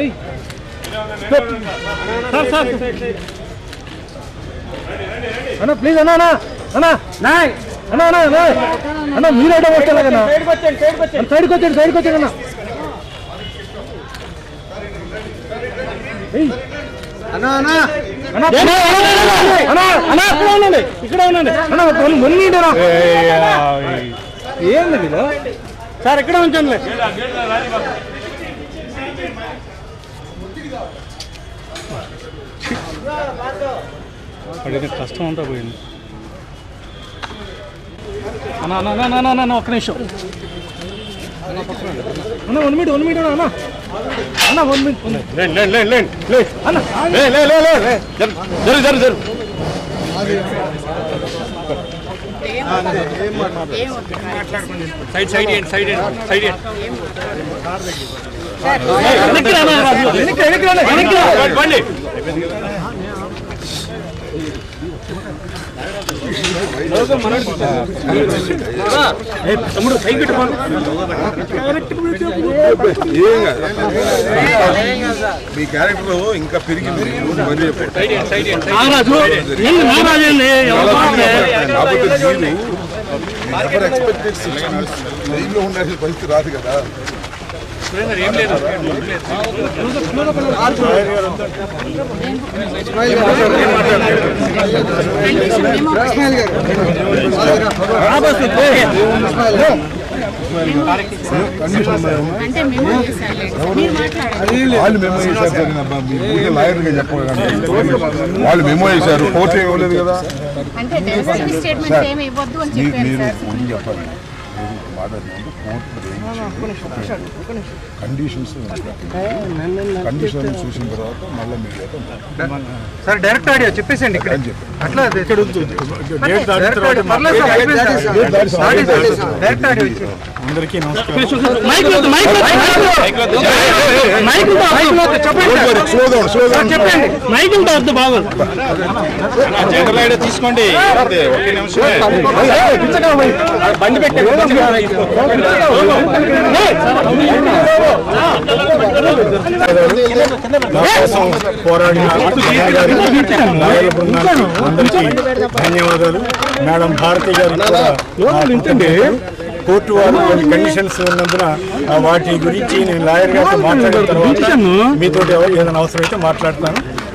ఏయ్ sir sir అన్న please అన్న అన్న అన్న నాయ్ అన్న అన్న నాయ్ అన్న మీరు ఐటమ్ వస్తలేదన్న సైడ్కి వచ్చాడు సైడ్కి వచ్చాడు అన్న. అన్న అన్న ఇక్కడ ఉండండి. అన్న మొన్న ఏంది సార్ ఇక్కడ ఉంచండి? అడిగిన కష్టం అంతా పోయింది. అన్న ఒక్క నిమిషం. అన్న వన్ మినిట్ వన్ మినిట్ అన్న అన్న. వన్ మినిట్ అన్న. జరు జరు జరు సైడ్ సైడ్ సైడ్ సైడ్ తమ్ముడు పైకి పెట్టు బాబు. ఏం కాదు. మీ క్యారెక్టర్ ఇంకా పెరిగింది? కాకపోతే మీరు ఎవరు ఉండాల్సిన పరిస్థితి రాదు కదా అంటే మేము చేశారు మీరు మాట్లాడారు వాళ్ళు మెమో చేశారు సార్ అబ్బా, మీ ఊళ్ళో లాయర్గా చెప్పగలను వాళ్ళు మెమో చేశారు కోర్టు ఇవ్వలేదు కదా? అంటే డెవలప్మెంట్ స్టేట్మెంట్ ఏమి ఇవ్వద్దు అని మీరు చెప్పారు కోర్టు కండిషన్స్ కండిషన్ చూసిన తర్వాత మళ్ళీ సార్ డైరెక్ట్ ఆడియో చెప్పేసండి ఇక్కడ. అట్లా డైరెక్ట్ ఆడియో. అందరికీ చెప్పండి బాగోదు. జనరల్ ఐడియా తీసుకోండి. బండి పెట్టి కోసం పోరాడిన నాయకుల బృందానికి అందరికీ ధన్యవాదాలు మేడం భారతి గారు కూడా కోర్టు వారు కొన్ని కండిషన్స్ ఉన్నందున వాటి గురించి నేను లాయర్ గారితో మాట్లాడిన తర్వాత మీతో ఏదైనా అవసరం అయితే మాట్లాడతాను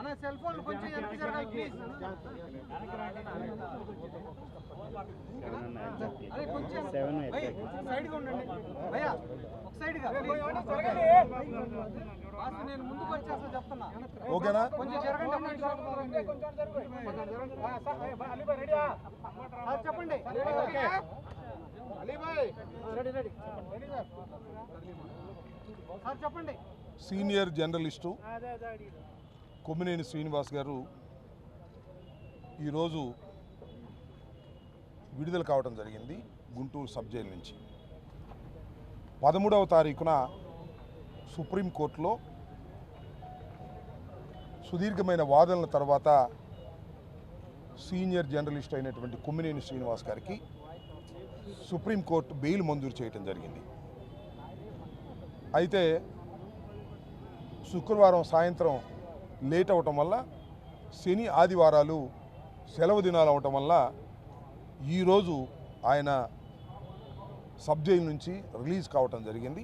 అన్న సెల్ ఫోన్ కొంచెం వెనక్కి జరగాలి ప్లీజ్ అరే కొంచెం భయ్, సైడ్గా ఉండండి. భయ్యా ఒక సైడ్గా బాస్, నేను ముందుకు వచ్చేస్తా చెప్తున్నా. ఓకేనా? కొంచెం జరగండి చెప్పండి. Ready ready ready sir. Sir చెప్పండి. సీనియర్ జర్నలిస్టు కొమ్మినేని శ్రీనివాస్ గారు ఈరోజు విడుదల కావడం జరిగింది గుంటూరు సబ్ జైలు నుంచి. పదమూడవ తారీఖున సుప్రీంకోర్టులో సుదీర్ఘమైన వాదనల తర్వాత సీనియర్ జర్నలిస్ట్ అయినటువంటి కొమ్మినేని శ్రీనివాస్ గారికి సుప్రీంకోర్టు బెయిల్ మంజూరు చేయటం జరిగింది. అయితే శుక్రవారం సాయంత్రం లేట్ అవటం వల్ల శని ఆదివారాలు సెలవు దినాలు అవటం వల్ల ఈరోజు ఆయన సబ్ నుంచి రిలీజ్ కావటం జరిగింది.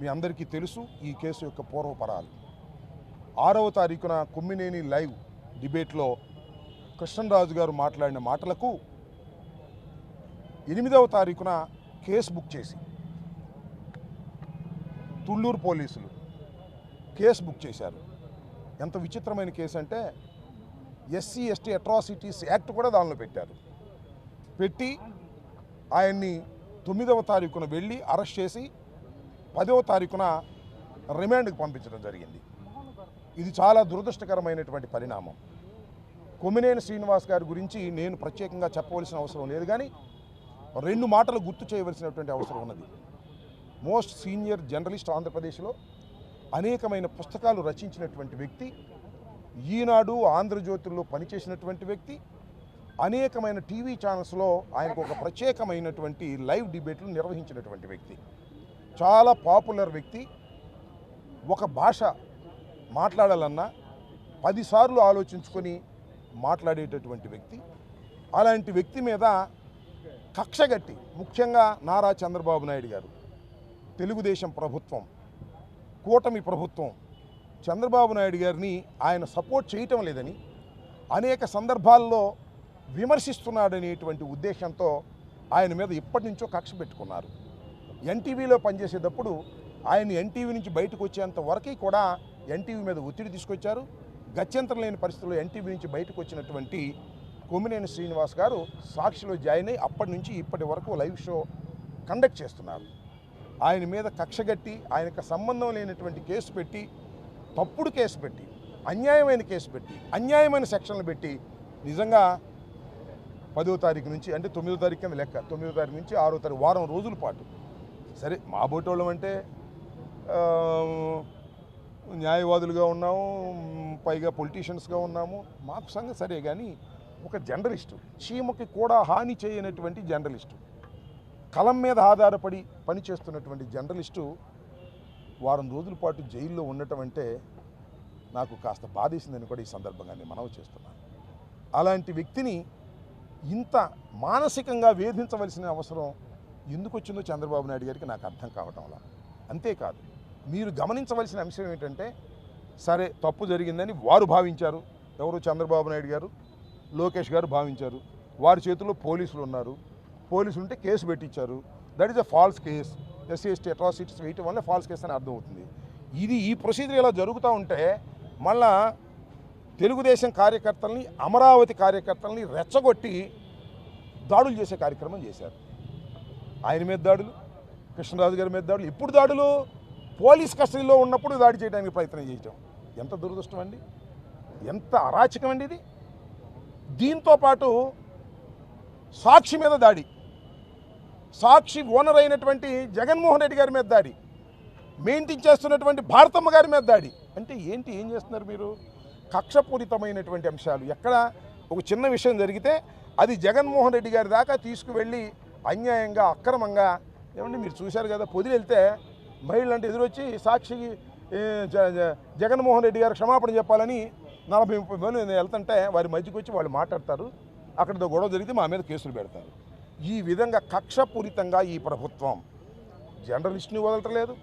మీ అందరికీ తెలుసు ఈ కేసు యొక్క పూర్వపరాలు. ఆరవ తారీఖున కొమ్మినేని లైవ్ డిబేట్లో కృష్ణరాజు గారు మాట్లాడిన మాటలకు ఎనిమిదవ తారీఖున కేసు బుక్ చేసి తుళ్ళూరు పోలీసులు కేసు బుక్ చేశారు. ఎంత విచిత్రమైన కేసు అంటే ఎస్సీ ఎస్టీ అట్రాసిటీస్ యాక్ట్ కూడా దానిలో పెట్టారు. పెట్టి ఆయన్ని తొమ్మిదవ తారీఖున వెళ్ళి అరెస్ట్ చేసి పదవ తారీఖున రిమాండ్కి పంపించడం జరిగింది. ఇది చాలా దురదృష్టకరమైనటువంటి పరిణామం. కొమ్మినేని శ్రీనివాస్ గారి గురించి నేను ప్రత్యేకంగా చెప్పవలసిన అవసరం లేదు కానీ రెండు మాటలు గుర్తు చేయవలసినటువంటి అవసరం ఉన్నది. మోస్ట్ సీనియర్ జర్నలిస్ట్ ఆంధ్రప్రదేశ్లో అనేకమైన పుస్తకాలు రచించినటువంటి వ్యక్తి ఈనాడు ఆంధ్రజ్యోతుల్లో పనిచేసినటువంటి వ్యక్తి అనేకమైన టీవీ ఛానల్స్లో ఆయనకు ఒక ప్రత్యేకమైనటువంటి లైవ్ డిబేట్లు నిర్వహించినటువంటి వ్యక్తి. చాలా పాపులర్ వ్యక్తి. ఒక భాష మాట్లాడాలన్నా పదిసార్లు ఆలోచించుకొని మాట్లాడేటటువంటి వ్యక్తి. అలాంటి వ్యక్తి మీద కక్షగట్టి ముఖ్యంగా నారా చంద్రబాబు నాయుడు గారు తెలుగుదేశం ప్రభుత్వం కూటమి ప్రభుత్వం చంద్రబాబు నాయుడు గారిని ఆయన సపోర్ట్ చేయటం లేదని అనేక సందర్భాల్లో విమర్శిస్తున్నాడనేటువంటి ఉద్దేశంతో ఆయన మీద ఇప్పటి నుంచో కక్ష పెట్టుకున్నారు. ఎన్టీవీలో పనిచేసేటప్పుడు ఆయన ఎన్టీవీ నుంచి బయటకు వచ్చేంత వరకు కూడా ఎన్టీవీ మీద ఒత్తిడి తీసుకొచ్చారు. గత్యంతరం లేని పరిస్థితుల్లో ఎన్టీవీ నుంచి బయటకు వచ్చినటువంటి కొమ్మినేని శ్రీనివాస్ గారు సాక్షిలో జాయిన్ అయ్యి అప్పటి నుంచి ఇప్పటి వరకు లైవ్ షో కండక్ట్ చేస్తున్నారు. ఆయన మీద కక్షగట్టి ఆయనకు సంబంధం లేనటువంటి కేసు పెట్టి తప్పుడు కేసు పెట్టి అన్యాయమైన కేసు పెట్టి అన్యాయమైన సెక్షన్లు పెట్టి నిజంగా పదో తారీఖు నుంచి అంటే తొమ్మిదో తారీఖు కింద లెక్క తొమ్మిదో తారీఖు నుంచి ఆరో తారీఖు వారం రోజుల పాటు. సరే మా బోటోళ్ళం అంటే న్యాయవాదులుగా ఉన్నాము పైగా పొలిటీషియన్స్గా ఉన్నాము. మాకు సంగతి సరే కానీ ఒక జర్నలిస్టు చీమకి కూడా హాని చేయనటువంటి జర్నలిస్టు. కలం మీద ఆధారపడి పనిచేస్తున్నటువంటి జర్నలిస్టు వారం రోజుల పాటు జైల్లో ఉండటం అంటే నాకు కాస్త బాధేసిందని కూడా ఈ సందర్భంగా నేను మనవి చేస్తున్నాను. అలాంటి వ్యక్తిని ఇంత మానసికంగా వేధించవలసిన అవసరం ఎందుకు వచ్చిందో చంద్రబాబు నాయుడు గారికి నాకు అర్థం కావటంలా అంతేకాదు మీరు గమనించవలసిన అంశం ఏంటంటే సరే తప్పు జరిగిందని వారు భావించారు. ఎవరు? చంద్రబాబు నాయుడు గారు లోకేష్ గారు భావించారు. వారి చేతిలో పోలీసులు ఉన్నారు. పోలీసులు ఉంటే కేసు పెట్టించారు. That is a false case SC ST atrocities వేయటం వల్ల ఫాల్స్ కేసు అని అర్థమవుతుంది. ఇది ఈ ప్రొసీజర్ ఇలా జరుగుతూ ఉంటే మళ్ళా తెలుగుదేశం కార్యకర్తల్ని అమరావతి కార్యకర్తల్ని రెచ్చగొట్టి దాడులు చేసే కార్యక్రమం చేశారు. ఆయన మీద దాడులు కృష్ణరాజు గారి మీద దాడులు ఎప్పుడు దాడులు? పోలీస్ కస్టడీలో ఉన్నప్పుడు దాడి చేయడానికి ప్రయత్నం చేయటం. ఎంత దురదృష్టం అండి? ఎంత అరాచకం అండి ఇది? దీంతో పాటు సాక్షి మీద దాడి. సాక్షి ఓనర్ అయినటువంటి జగన్మోహన్ రెడ్డి గారి మీద దాడి మెయింటైన్ చేస్తున్నటువంటి భారతమ్మ గారి మీద దాడి. అంటే ఏంటి ఏం చేస్తున్నారు మీరు? కక్షపూరితమైనటువంటి అంశాలు. ఎక్కడ ఒక చిన్న విషయం జరిగితే అది జగన్మోహన్ రెడ్డి గారి దాకా తీసుకువెళ్ళి అన్యాయంగా అక్రమంగా ఏమంటే మీరు చూశారు కదా పొదిలి వెళ్తే మహిళలు అంటే ఎదురొచ్చి సాక్షికి జగన్మోహన్ రెడ్డి గారు క్షమాపణ చెప్పాలని నలభై ముప్పై మంది వెళ్తుంటే వారి మధ్యకి వచ్చి వాళ్ళు మాట్లాడతారు. అక్కడ గొడవ జరిగితే మా మీద కేసులు పెడతారు. ఈ విధంగా కక్షపూరితంగా ఈ ప్రభుత్వం జర్నలిస్ట్ని వదలటలేదు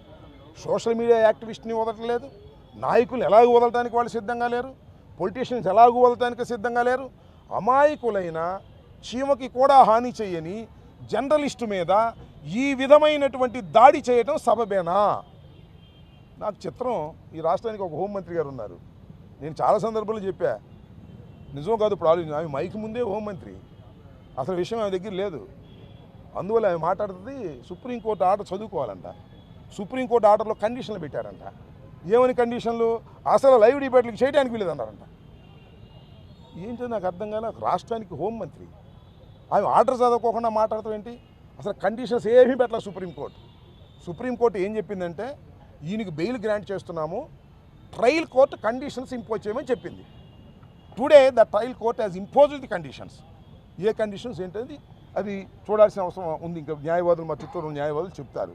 సోషల్ మీడియా యాక్టివిస్ట్ని వదలటలేదు నాయకులు ఎలాగ వదలటానికి వాళ్ళు సిద్ధంగా లేరు పొలిటీషియన్స్ ఎలాగూ వదలటానికి సిద్ధంగా లేరు అమాయకులైన చీమకి కూడా హాని చేయని జర్నలిస్టు మీద ఈ విధమైనటువంటి దాడి చేయటం సబబేనా? నాకు చిత్రం ఈ రాష్ట్రానికి ఒక హోంమంత్రి గారు ఉన్నారు. నేను చాలా సందర్భాలు చెప్పా. నిజం కాదు ఇప్పుడు ఆలోచన ఆమె మైక్ ముందే హోంమంత్రి. అసలు విషయం ఆమె దగ్గర లేదు. అందువల్ల ఆమె మాట్లాడుతుంది సుప్రీంకోర్టు ఆర్డర్ చదువుకోవాలంట. సుప్రీంకోర్టు ఆర్డర్లో కండిషన్లు పెట్టారంట. ఏమని కండిషన్లు అసలు లైవ్ డిబేట్లకు చేయడానికి వీలేదన్నారంట. ఏంటో నాకు అర్థం కాలే. రాష్ట్రానికి హోంమంత్రి ఆమె ఆర్డర్ చదవకోకుండా మాట్లాడతాం ఏంటి? అసలు కండిషన్స్ ఏమీ పెట్టలేదు సుప్రీంకోర్టు సుప్రీంకోర్టు ఏం చెప్పిందంటే ఈయనకి బెయిల్ గ్రాంట్ చేస్తున్నాము. ట్రయల్ కోర్టు కండిషన్స్ ఇంపోజ్ చేయమని చెప్పింది. Today the trial court has imposed the conditions A conditions ఏంటది అది చూడాల్సిన అవసరం ఉంది. ఇంకా న్యాయవాదులు మా చుట్టూ న్యాయవాదులు చెప్తారు.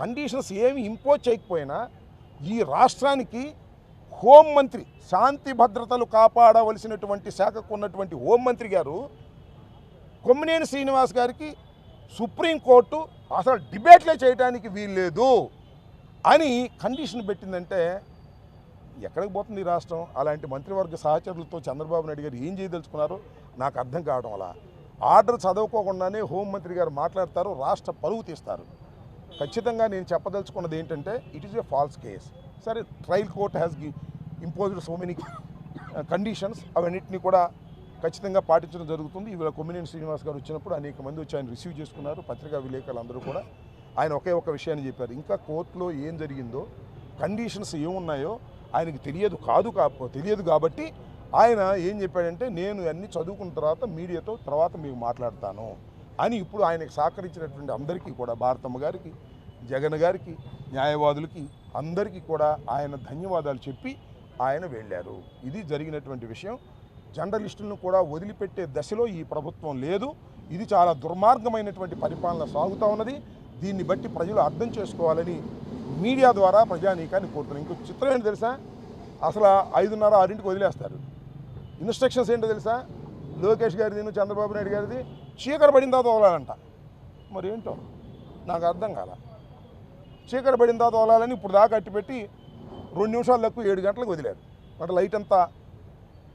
కండిషన్స్ ఏమి ఇంపోజ్ చేయకపోయినా ఈ రాష్ట్రానికి హోంమంత్రి శాంతి భద్రతలు కాపాడవలసినటువంటి శాఖకు ఉన్నటువంటి హోంమంత్రి గారు కొమ్మినేని శ్రీనివాస్ గారికి సుప్రీంకోర్టు అసలు డిబేట్లే చేయడానికి వీల్లేదు అని కండిషన్ పెట్టిందంటే ఎక్కడికి పోతుంది ఈ రాష్ట్రం? అలాంటి మంత్రివర్గ సహచరులతో చంద్రబాబు నాయుడు గారు ఏం చేయదలుచుకున్నారో? నాకు అర్థం కావడం అలా ఆర్డర్ చదవుకోకుండానే హోంమంత్రి గారు మాట్లాడతారు రాష్ట్ర పరువు తీస్తారు. ఖచ్చితంగా నేను చెప్పదలుచుకున్నది ఏంటంటే it is a false case సరే ట్రయల్ కోర్ట్ హ్యాస్ గి ఇంపోజ్డ్ సో మెనీ కండిషన్స్ అవన్నిటిని కూడా ఖచ్చితంగా పాటించడం జరుగుతుంది. ఇవాళ కొమ్మినేని శ్రీనివాస్ గారు వచ్చినప్పుడు అనేక మంది వచ్చి ఆయన రిసీవ్ చేసుకున్నారు. పత్రికా విలేకరులు అందరూ కూడా. ఆయన ఒకే ఒక విషయాన్ని చెప్పారు. ఇంకా కోర్టులో ఏం జరిగిందో కండిషన్స్ ఏమున్నాయో ఆయనకి తెలియదు కాదు కా తెలియదు కాబట్టి ఆయన ఏం చెప్పాడంటే నేను అన్ని చదువుకున్న తర్వాత మీడియాతో తర్వాత మీకు మాట్లాడతాను అని ఇప్పుడు ఆయనకు సహకరించినటువంటి అందరికీ కూడా భారతమ్మ గారికి జగన్ గారికి న్యాయవాదులకి అందరికీ కూడా ఆయన ధన్యవాదాలు చెప్పి ఆయన వెళ్ళారు. ఇది జరిగినటువంటి విషయం. జర్నలిస్టులను కూడా వదిలిపెట్టే దశలో ఈ ప్రభుత్వం లేదు. ఇది చాలా దుర్మార్గమైనటువంటి పరిపాలన సాగుతూ ఉన్నది. దీన్ని బట్టి ప్రజలు అర్థం చేసుకోవాలని మీడియా ద్వారా ప్రజానీకాన్ని కోరుతున్నాను ఇంకో చిత్రం ఏంటి తెలుసా? అసలు ఐదున్నర ఆరింటికి వదిలేస్తారు. ఇన్స్ట్రక్షన్స్ ఏంటో తెలుసా? లోకేష్ గారిది చంద్రబాబు నాయుడు గారిది. చీకటి పడిందా తోలాలంట. మరి ఏంటో? నాకు అర్థం కాల. చీకటి పడిందా తోలాలని ఇప్పుడు దాకా అట్టిపెట్టి రెండు నిమిషాలు తక్కువ ఏడు గంటలకు వదిలారు. అంటే లైట్ అంతా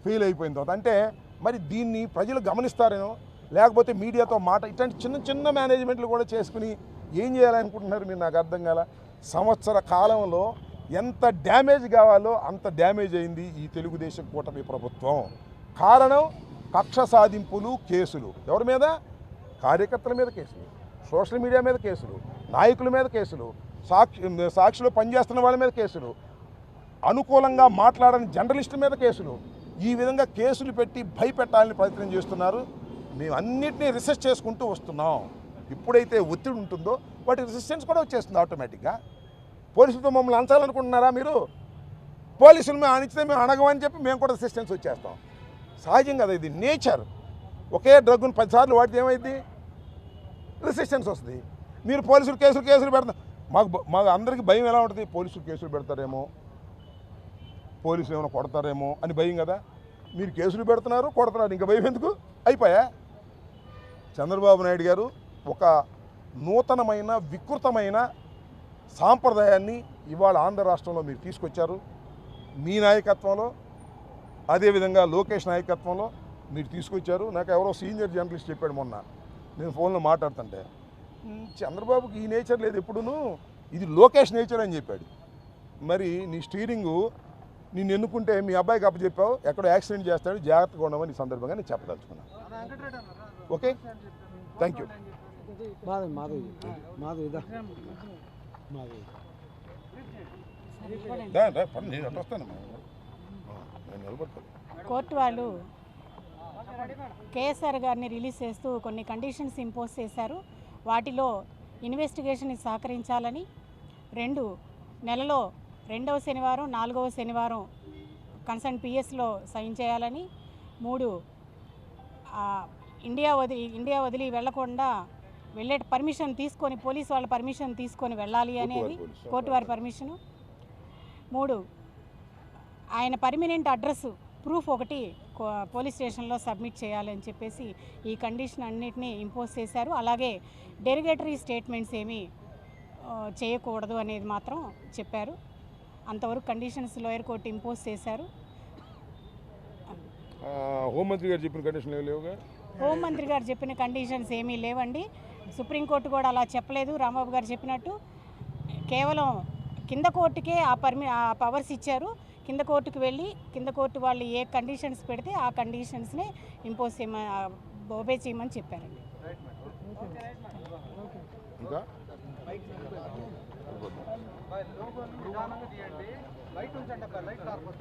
ఫెయిల్ అయిపోయిన తర్వాత. అంటే మరి దీన్ని ప్రజలు గమనిస్తారేనో లేకపోతే మీడియాతో మాట ఇట్లాంటి చిన్న చిన్న మేనేజ్మెంట్లు కూడా చేసుకుని ఏం చేయాలనుకుంటున్నారు మీరు? నాకు అర్థం కాల. సంవత్సర కాలంలో ఎంత డ్యామేజ్ కావాలో అంత డ్యామేజ్ అయింది ఈ తెలుగుదేశం కూటమి ప్రభుత్వం. కారణం కక్ష సాధింపులు కేసులు. ఎవరి మీద? కార్యకర్తల మీద కేసులు సోషల్ మీడియా మీద కేసులు నాయకుల మీద కేసులు సాక్షి సాక్షిలో పనిచేస్తున్న వాళ్ళ మీద కేసులు అనుకూలంగా మాట్లాడని జర్నలిస్టుల మీద కేసులు. ఈ విధంగా కేసులు పెట్టి భయపెట్టాలని ప్రయత్నం చేస్తున్నారు. మేము అన్నింటినీ రీసెర్చ్ చేసుకుంటూ వస్తున్నాం. ఎప్పుడైతే ఒత్తిడి ఉంటుందో వాటి రెసిస్టెన్స్ కూడా వచ్చేస్తుంది ఆటోమేటిక్గా. పోలీసులతో మమ్మల్ని అంచాలనుకుంటున్నారా మీరు? పోలీసులు మేము అణిచితే మేము అణగమని చెప్పి మేము కూడా రెసిస్టెన్స్ వచ్చేస్తాం. సహజం కదా ఇది? నేచర్. ఒకే డ్రగ్ను పదిసార్లు వాడితే ఏమైంది రెసిస్టెన్స్ వస్తుంది. మీరు పోలీసులు కేసులు కేసులు పెడతారు మాకు మాకు అందరికీ భయం ఎలా ఉంటుంది? పోలీసులు కేసులు పెడతారేమో? పోలీసులు ఏమైనా కొడతారేమో అని భయం కదా? మీరు కేసులు పెడుతున్నారు కొడుతున్నారు. ఇంకా భయం ఎందుకు? అయిపోయా? చంద్రబాబు నాయుడు గారు ఒక నూతనమైన వికృతమైన సాంప్రదాయాన్ని ఇవాళ ఆంధ్ర రాష్ట్రంలో మీరు తీసుకొచ్చారు. మీ నాయకత్వంలో అదేవిధంగా లోకేష్ నాయకత్వంలో మీరు తీసుకొచ్చారు. నాకు ఎవరో సీనియర్ జర్నలిస్ట్ చెప్పాడు మొన్న. నేను ఫోన్లో మాట్లాడుతుంటే "ఉమ్, చంద్రబాబుకి ఈ నేచర్ లేదు ఎప్పుడును. ఇది లోకేష్ నేచర్ అని చెప్పాడు. మరి నీ స్టీరింగు నిన్ను ఎన్నుకుంటే మీ అబ్బాయికి అప్పచెప్పావు ఎక్కడో యాక్సిడెంట్ చేస్తాడు జాగ్రత్తగా ఉండమని ఈ సందర్భంగా నేను చెప్పదలుచుకున్నాను okay? Thank you Madhav Madhav Madhav నిలబడతాను. కోర్టు వాళ్ళు కేఎస్ఆర్ గారిని రిలీజ్ చేస్తూ కొన్ని కండిషన్స్ ఇంపోజ్ చేశారు. వాటిలో ఇన్వెస్టిగేషన్ సహకరించాలని రెండు నెలలో రెండవ శనివారం నాలుగవ శనివారం కన్సర్న్ పిఎస్లో సైన్ చేయాలని మూడు ఆ, ఇండియా వదిలి ఇండియా వదిలి వెళ్ళకుండా వెళ్ళే పర్మిషన్ తీసుకొని పోలీస్ వాళ్ళ పర్మిషన్ తీసుకొని వెళ్ళాలి అనేది. కోర్టు వారి పర్మిషను మూడు ఆయన పర్మనెంట్ అడ్రస్ ప్రూఫ్ ఒకటి కో- పోలీస్ స్టేషన్లో సబ్మిట్ చేయాలి అని చెప్పేసి ఈ కండిషన్ అన్నిటినీ ఇంపోజ్ చేశారు. అలాగే డెరిగేటరీ స్టేట్మెంట్స్ ఏమీ చేయకూడదు అనేది మాత్రం చెప్పారు. అంతవరకు కండిషన్స్ లోయర్ కోర్టు ఇంపోజ్ చేశారు. హోంమంత్రి గారు చెప్పిన కండిషన్ హోంమంత్రి గారు చెప్పిన కండిషన్స్ ఏమీ లేవండి. సుప్రీంకోర్టు కూడా అలా చెప్పలేదు. రాంబాబు గారు చెప్పినట్టు కేవలం కింద కోర్టుకే ఆ పర్మి ఆ పవర్స్ ఇచ్చారు. కింద కోర్టుకు వెళ్ళి కింద కోర్టు వాళ్ళు ఏ కండిషన్స్ పెడితే ఆ కండిషన్స్నే ఇంపోజ్ చేయమని ఒబే చేయమని చెప్పారండి. ఇంకా?